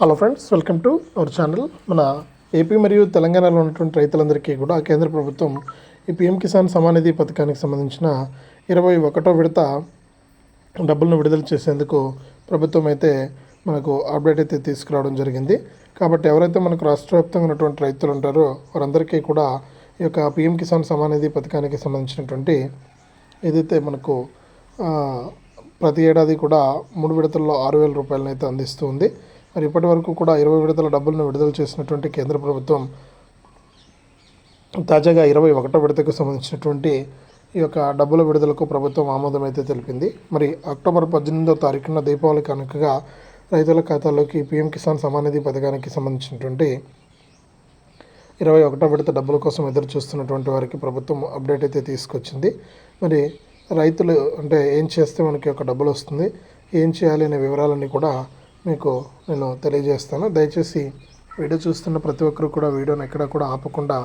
Hello friends welcome to our channel మన AP మరియు తెలంగాణలో ఉన్నటువంటి రైతులందరికీ కూడా కేంద్ర ప్రభుత్వం ఈ పిఎం కిసాన్ సమానిధి పథకానికి సంబంధించిన ఇరవై ఒకటో విడత డబ్బులను విడుదల చేసేందుకు ప్రభుత్వం అయితే మనకు అప్డేట్ అయితే తీసుకురావడం జరిగింది. కాబట్టి ఎవరైతే మనకు రాష్ట్ర వ్యాప్తంగా ఉన్నటువంటి రైతులు ఉంటారో వారందరికీ కూడా ఈ యొక్క పిఎం కిసాన్ సమానిధి పథకానికి సంబంధించినటువంటి ఏదైతే మనకు ప్రతి ఏడాది కూడా మూడు విడతల్లో ఆరు వేల రూపాయలను అయితే అందిస్తుంది మరి ఇప్పటి వరకు కూడా ఇరవై విడతల డబ్బులను విడుదల చేసినటువంటి కేంద్ర ప్రభుత్వం తాజాగా ఇరవై ఒకటో విడతకు సంబంధించినటువంటి ఈ యొక్క డబ్బుల విడుదలకు ప్రభుత్వం ఆమోదం అయితే తెలిపింది. మరి అక్టోబర్ పద్దెనిమిదో తారీఖున దీపావళి కనుకగా రైతుల ఖాతాల్లోకి పీఎం కిసాన్ సమానిధి పథకానికి సంబంధించినటువంటి ఇరవై ఒకటో విడత డబ్బుల కోసం ఎదురు చూస్తున్నటువంటి వారికి ప్రభుత్వం అప్డేట్ అయితే తీసుకొచ్చింది. మరి రైతులు అంటే ఏం చేస్తే మనకి ఒక డబ్బులు వస్తుంది ఏం చేయాలి అనే వివరాలన్నీ కూడా మీకు నేను తెలియజేస్తాను. దయచేసి వీడియో చూస్తున్న ప్రతి ఒక్కరు కూడా వీడియోని ఎక్కడ కూడా ఆపకుండా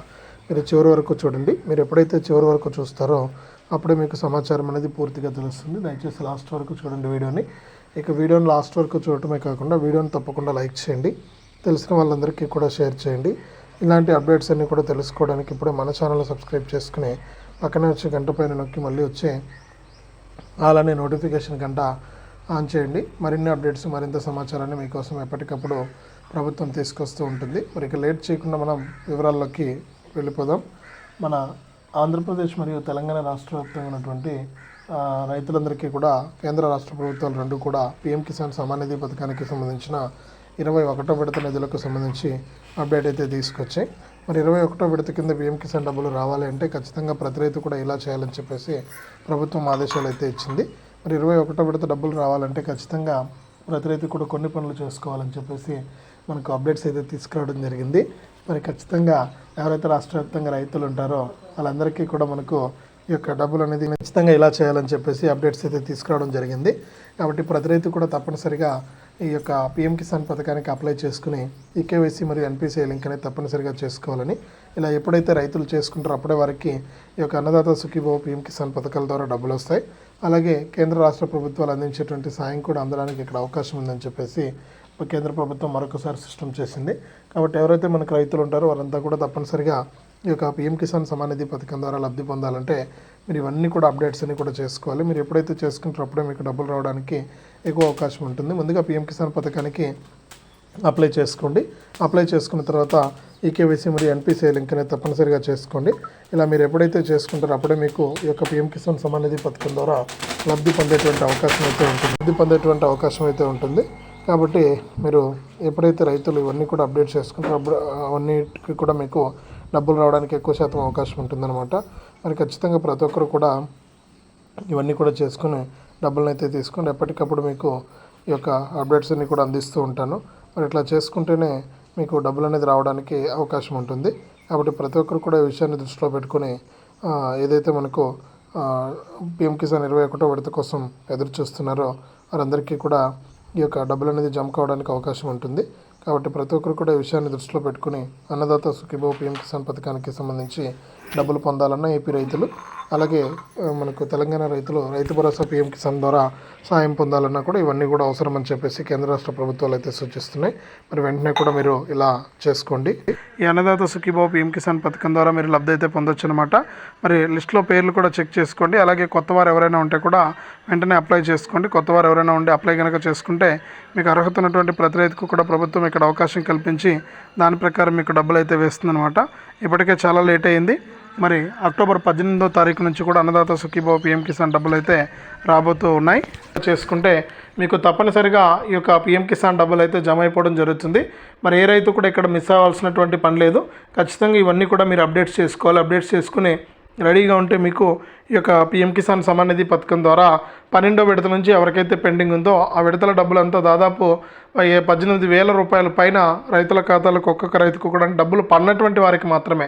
మీరు చివరి వరకు చూడండి. మీరు ఎప్పుడైతే చివరి వరకు చూస్తారో అప్పుడే మీకు సమాచారం అనేది పూర్తిగా తెలుస్తుంది. దయచేసి లాస్ట్ వరకు చూడండి వీడియోని. ఇక వీడియోని లాస్ట్ వరకు చూడటమే కాకుండా వీడియోని తప్పకుండా లైక్ చేయండి. తెలిసిన వాళ్ళందరికీ కూడా షేర్ చేయండి. ఇలాంటి అప్డేట్స్ అన్నీ కూడా తెలుసుకోవడానికి ఇప్పుడే మన ఛానల్ సబ్స్క్రైబ్ చేసుకుని పక్కనే వచ్చే గంట పైన నొక్కి మళ్ళీ వచ్చే అలానే నోటిఫికేషన్ గంట ఆన్ చేయండి. మరిన్ని అప్డేట్స్ మరింత సమాచారాన్ని మీకోసం ఎప్పటికప్పుడు ప్రభుత్వం తీసుకొస్తూ ఉంటుంది. మరి ఇక లేట్ చేయకుండా మనం వివరాల్లోకి వెళ్ళిపోదాం. మన ఆంధ్రప్రదేశ్ మరియు తెలంగాణ రాష్ట్ర వ్యాప్తంగా ఉన్నటువంటి రైతులందరికీ కూడా కేంద్ర రాష్ట్ర ప్రభుత్వాలు రెండు కూడా పిఎం కిసాన్ సమానిధి పథకానికి సంబంధించిన ఇరవై ఒకటో విడత నిధులకు సంబంధించి అప్డేట్ అయితే తీసుకొచ్చాయి. మరి ఇరవై ఒకటో విడత కింద పిఎం కిసాన్ డబ్బులు రావాలి అంటే ఖచ్చితంగా ప్రతి రైతు కూడా ఇలా చేయాలని చెప్పేసి ప్రభుత్వం ఆదేశాలు అయితే ఇచ్చింది. మరి ఇరవై ఒకటో విడత డబ్బులు రావాలంటే ఖచ్చితంగా ప్రతి రైతు కూడా కొన్ని పనులు చేసుకోవాలని చెప్పేసి మనకు అప్డేట్స్ అయితే తీసుకురావడం జరిగింది. మరి ఖచ్చితంగా ఎవరైతే రాష్ట్ర వ్యాప్తంగా రైతులు ఉంటారో వాళ్ళందరికీ కూడా మనకు ఈ యొక్క డబ్బులు అనేది ఖచ్చితంగా ఇలా చేయాలని చెప్పేసి అప్డేట్స్ అయితే తీసుకురావడం జరిగింది. కాబట్టి ప్రతి రైతు కూడా తప్పనిసరిగా ఈ యొక్క పిఎం కిసాన్ పథకానికి అప్లై చేసుకుని ఈకేవైసీ మరియు ఎన్పిసిఐ లింక్ అనేది తప్పనిసరిగా చేసుకోవాలని ఇలా ఎప్పుడైతే రైతులు చేసుకుంటారో అప్పుడే వారికి ఈ యొక్క అన్నదాత సుఖీభావ పిఎం కిసాన్ పథకాల ద్వారా డబ్బులు వస్తాయి. అలాగే కేంద్ర రాష్ట్ర ప్రభుత్వాలు అందించేటువంటి సాయం కూడా అందడానికి ఇక్కడ అవకాశం ఉందని చెప్పేసి కేంద్ర ప్రభుత్వం మరొకసారి సిస్టమ్ చేసింది. కాబట్టి ఎవరైతే మనకు రైతులు ఉంటారో వారంతా కూడా తప్పనిసరిగా ఈ యొక్క పీఎం కిసాన్ సమానిధి పథకం ద్వారా లబ్ధి పొందాలంటే మీరు ఇవన్నీ కూడా అప్డేట్స్ అన్ని కూడా చేసుకోవాలి. మీరు ఎప్పుడైతే చేసుకుంటారో అప్పుడే మీకు డబ్బులు రావడానికి ఎక్కువ అవకాశం ఉంటుంది. ముందుగా పీఎం కిసాన్ పథకానికి అప్లై చేసుకోండి. అప్లై చేసుకున్న తర్వాత ఈకేవైసీ మరియు ఎన్పిసిఐ లింక్ అనేది తప్పనిసరిగా చేసుకోండి. ఇలా మీరు ఎప్పుడైతే చేసుకుంటారో అప్పుడే మీకు ఈ యొక్క పిఎం కిసాన్ సమానిధి పథకం ద్వారా లబ్ధి పొందేటువంటి అవకాశం అయితే ఉంటుంది. లబ్ధి పొందేటువంటి అవకాశం అయితే ఉంటుంది. కాబట్టి మీరు ఎప్పుడైతే రైతులు ఇవన్నీ కూడా అప్డేట్ చేసుకుంటారో అప్పుడు అవన్నిటికి కూడా మీకు డబ్బులు రావడానికి ఎక్కువ శాతం అవకాశం ఉంటుందన్నమాట. మరి ఖచ్చితంగా ప్రతి ఒక్కరు కూడా ఇవన్నీ కూడా చేసుకుని డబ్బులను అయితే తీసుకొని ఎప్పటికప్పుడు మీకు ఈ యొక్క అప్డేట్స్ అన్ని కూడా అందిస్తూ ఉంటాను. మరి ఇట్లా చేసుకుంటేనే మీకు డబ్బులు అనేది రావడానికి అవకాశం ఉంటుంది. కాబట్టి ప్రతి ఒక్కరు కూడా ఈ విషయాన్ని దృష్టిలో పెట్టుకొని ఏదైతే మనకు పిఎం కిసాన్ ఇరవై ఒకటో విడత కోసం ఎదురు చూస్తున్నారో వారందరికీ కూడా ఈ యొక్క డబ్బులు అనేది జమ కావడానికి అవకాశం ఉంటుంది. కాబట్టి ప్రతి ఒక్కరు కూడా ఈ విషయాన్ని దృష్టిలో పెట్టుకుని అన్నదాత సుఖీభో పిఎం కిసాన్ పథకానికి సంబంధించి డబ్బులు పొందాలన్న ఏపీ రైతులు అలాగే మనకు తెలంగాణ రైతులు రైతు భరోసా పిఎం కిసాన్ ద్వారా సాయం పొందాలన్నా కూడా ఇవన్నీ కూడా అవసరమని చెప్పేసి కేంద్ర రాష్ట్ర ప్రభుత్వాలు అయితే సూచిస్తున్నాయి. మరి వెంటనే కూడా మీరు ఇలా చేసుకోండి. ఈ అన్నదాత సుఖీబాబు పిఎం కిసాన్ పథకం ద్వారా మీరు లబ్ధి అయితే పొందొచ్చు అనమాట మరి లిస్ట్లో పేర్లు కూడా చెక్ చేసుకోండి. అలాగే కొత్త వారు ఎవరైనా ఉంటే కూడా వెంటనే అప్లై చేసుకోండి. కొత్త వారు ఎవరైనా ఉండి అప్లై కనుక చేసుకుంటే మీకు అర్హత ఉన్నటువంటి ప్రతి రైతుకు కూడా ప్రభుత్వం ఇక్కడ అవకాశం కల్పించి దాని ప్రకారం మీకు డబ్బులు అయితే వేస్తుందన్నమాట. ఇప్పటికే చాలా లేట్ అయింది. మరి అక్టోబర్ పద్దెనిమిదో తారీఖు నుంచి కూడా అన్నదాత సుఖీభావ పిఎం కిసాన్ డబ్బులు అయితే రాబోతూ ఉన్నాయి. చేసుకుంటే మీకు తప్పనిసరిగా ఈ యొక్క పిఎం కిసాన్ డబ్బులు అయితే జమ అయిపోవడం జరుగుతుంది. మరి ఏ రైతు కూడా ఇక్కడ మిస్ అవ్వాల్సినటువంటి పని లేదు. ఖచ్చితంగా ఇవన్నీ కూడా మీరు అప్డేట్స్ చేసుకోవాలి. అప్డేట్స్ చేసుకుని రెడీగా ఉంటే మీకు ఈ యొక్క పిఎం కిసాన్ సమానిధి పథకం ద్వారా పన్నెండో విడత నుంచి ఎవరికైతే పెండింగ్ ఉందో ఆ విడతల డబ్బులంతా దాదాపు పద్దెనిమిది వేల రూపాయల పైన రైతుల ఖాతాలకు ఒక్కొక్క రైతుకు కూడా డబ్బులు పన్నటువంటి వారికి మాత్రమే.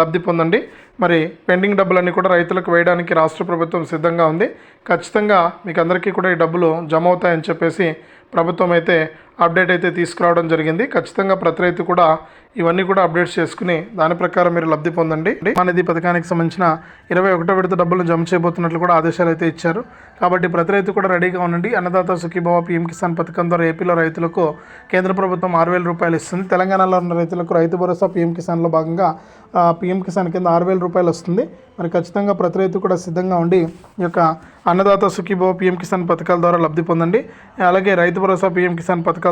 లబ్ధి పొందండి. మరి పెండింగ్ డబ్బులన్నీ కూడా రైతులకు వేయడానికి రాష్ట్ర ప్రభుత్వం సిద్ధంగా ఉంది. ఖచ్చితంగా మీకు అందరికీ కూడా ఈ డబ్బులు జమ అవుతాయని చెప్పేసి ప్రభుత్వం అయితే అప్డేట్ అయితే తీసుకురావడం జరిగింది. ఖచ్చితంగా ప్రతి రైతు కూడా ఇవన్నీ కూడా అప్డేట్స్ చేసుకుని దాని ప్రకారం మీరు లబ్ధి పొందండి. అనేది పథకానికి సంబంధించిన ఇరవై ఒకటో విడత డబ్బులు జమ చేయబోతున్నట్లు కూడా ఆదేశాలు అయితే ఇచ్చారు. కాబట్టి ప్రతి రైతు కూడా రెడీగా ఉండండి. అన్నదాత సుఖీభావ పీఎం కిసాన్ పథకం ద్వారా ఏపీలో రైతులకు కేంద్ర ప్రభుత్వం ఆరు వేల రూపాయలు ఇస్తుంది. తెలంగాణలో ఉన్న రైతులకు రైతు భరోసా పీఎం కిసాన్లో భాగంగా పీఎం కిసాన్ కింద ఆరు వేల రూపాయలు వస్తుంది. మరి ఖచ్చితంగా ప్రతి రైతు కూడా సిద్ధంగా ఉండి ఈ యొక్క అన్నదాత సుఖీభావ పీఎం కిసాన్ పథకాల ద్వారా లబ్ధి పొందండి. అలాగే రైతు భరోసా పీఎం కిసాన్ పథకాల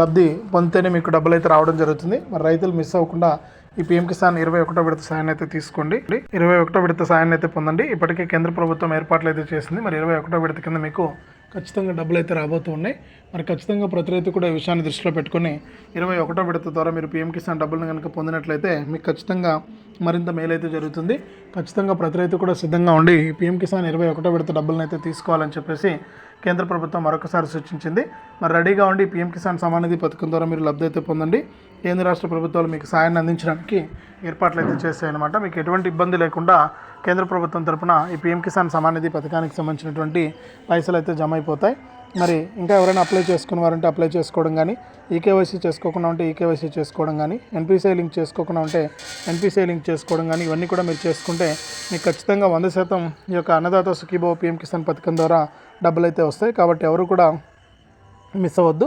లబ్ధి పొందితేనే మీకు డబ్బులు అయితే రావడం జరుగుతుంది. మరి రైతులు మిస్ అవ్వకుండా ఈ పీఎం కిసాన్ ఇరవై ఒకటో విడత సాయాన్ని అయితే తీసుకోండి. ఇరవై ఒకటో విడత సాయాన్ని అయితే పొందండి. ఇప్పటికే కేంద్ర ప్రభుత్వం ఏర్పాట్లు అయితే చేసింది. మరి ఇరవై ఒకటో విడత కింద మీకు ఖచ్చితంగా డబ్బులు అయితే రాబోతూ ఉన్నాయి. మరి ఖచ్చితంగా ప్రతి రైతు కూడా ఈ విషయాన్ని దృష్టిలో పెట్టుకుని ఇరవై ఒకటో విడత ద్వారా మీరు పీఎం కిసాన్ డబ్బులను కనుక పొందినట్లయితే మీకు ఖచ్చితంగా మరింత మేలైతే జరుగుతుంది. ఖచ్చితంగా ప్రతి రైతు కూడా సిద్ధంగా ఉండి ఈ పీఎం కిసాన్ ఇరవై ఒకటో విడత డబ్బులను అయితే తీసుకోవాలని చెప్పేసి కేంద్ర ప్రభుత్వం మరొకసారి సూచించింది. మరి రెడీగా ఉండి పీఎం కిసాన్ సమానిధి పథకం ద్వారా మీరు లబ్ధి అయితే పొందండి. కేంద్ర రాష్ట్ర ప్రభుత్వాలు మీకు సాయాన్ని అందించడానికి ఏర్పాట్లు అయితే చేశాయన్నమాట. మీకు ఎటువంటి ఇబ్బంది లేకుండా కేంద్ర ప్రభుత్వం తరపున ఈ పీఎం కిసాన్ సమానిధి పథకానికి సంబంధించినటువంటి పైసలు అయితే జమ అయిపోతాయి. మరి ఇంకా ఎవరైనా అప్లై చేసుకున్న వారంటే అప్లై చేసుకోవడం కానీ ఈకేవైసీ చేసుకోకుండా ఉంటే ఈకేవైసీ చేసుకోవడం కానీ ఎన్పిసిఐ లింక్ చేసుకోకుండా ఉంటే ఎన్పిసిఐ లింక్ చేసుకోవడం కానీ ఇవన్నీ కూడా మీరు చేసుకుంటే మీకు ఖచ్చితంగా వంద శాతం ఈ యొక్క అన్నదాత సుఖీభావ పీఎం కిసాన్ పథకం ద్వారా డబ్బులు అయితే వస్తాయి కాబట్టి ఎవరు కూడా మిస్ అవ్వద్దు.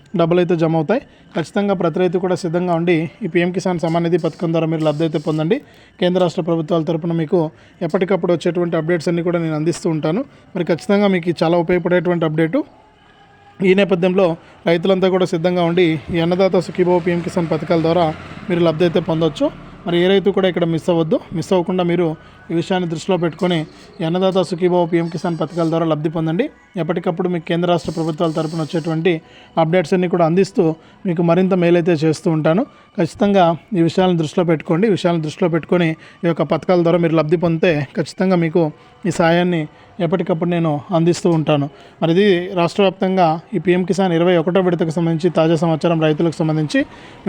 డబ్బులు అయితే జమ అవుతాయి ఖచ్చితంగా ప్రతి రైతు కూడా సిద్ధంగా ఉండి ఈ పీఎం కిసాన్ సమానిధి నిధి పథకం ద్వారా మీరు లబ్ధి అయితే పొందండి. కేంద్ర రాష్ట్ర ప్రభుత్వాల తరపున మీకు ఎప్పటికప్పుడు వచ్చేటువంటి అప్డేట్స్ అన్నీ కూడా నేను అందిస్తూ ఉంటాను. మరి ఖచ్చితంగా మీకు చాలా ఉపయోగపడేటువంటి అప్డేటు. ఈ నేపథ్యంలో రైతులంతా కూడా సిద్ధంగా ఉండి ఈ అన్నదాత సుఖీభావ పీఎం కిసాన్ పథకాల ద్వారా మీరు లబ్ధి అయితే పొందొచ్చు. మరి ఏ రైతు కూడా ఇక్కడ మిస్ అవ్వద్దు. మిస్ అవ్వకుండా మీరు ఈ విషయాన్ని దృష్టిలో పెట్టుకొని అన్నదాత సుఖీభావ పీఎం కిసాన్ పథకాల ద్వారా లబ్ధి పొందండి. ఎప్పటికప్పుడు మీకు కేంద్ర రాష్ట్ర ప్రభుత్వాల తరపున వచ్చేటువంటి అప్డేట్స్ అన్ని కూడా అందిస్తూ మీకు మరింత మేలైతే చేస్తూ ఉంటాను. ఖచ్చితంగా ఈ విషయాలను దృష్టిలో పెట్టుకోండి. ఈ విషయాలను దృష్టిలో పెట్టుకొని ఈ యొక్క పథకాల ద్వారా మీరు లబ్ధి పొందితే ఖచ్చితంగా మీకు ఈ సాయాన్ని ఎప్పటికప్పుడు నేను అందిస్తూ ఉంటాను. మరి ఇది రాష్ట్ర వ్యాప్తంగా ఈ పీఎం కిసాన్ ఇరవై ఒకటో విడతకు సంబంధించి తాజా సమాచారం రైతులకు సంబంధించి.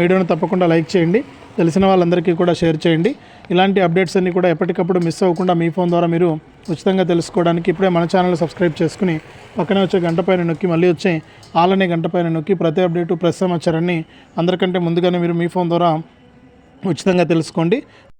వీడియోను తప్పకుండా లైక్ చేయండి. తెలిసిన వాళ్ళందరికీ కూడా షేర్ చేయండి. ఇలాంటి అప్డేట్స్ అన్నీ కూడా ఎప్పటికప్పుడు మిస్ అవ్వకుండా మీ ఫోన్ ద్వారా మీరు ఉచితంగా తెలుసుకోవడానికి ఇప్పుడే మన ఛానల్ సబ్స్క్రైబ్ చేసుకుని పక్కనే వచ్చే గంట పైన నొక్కి మళ్ళీ వచ్చే ఆలనే గంట పైన నొక్కి ప్రతి అప్డేటు ప్రతి సమాచారాన్ని అందరికంటే ముందుగానే మీరు మీ ఫోన్ ద్వారా ఉచితంగా తెలుసుకోండి.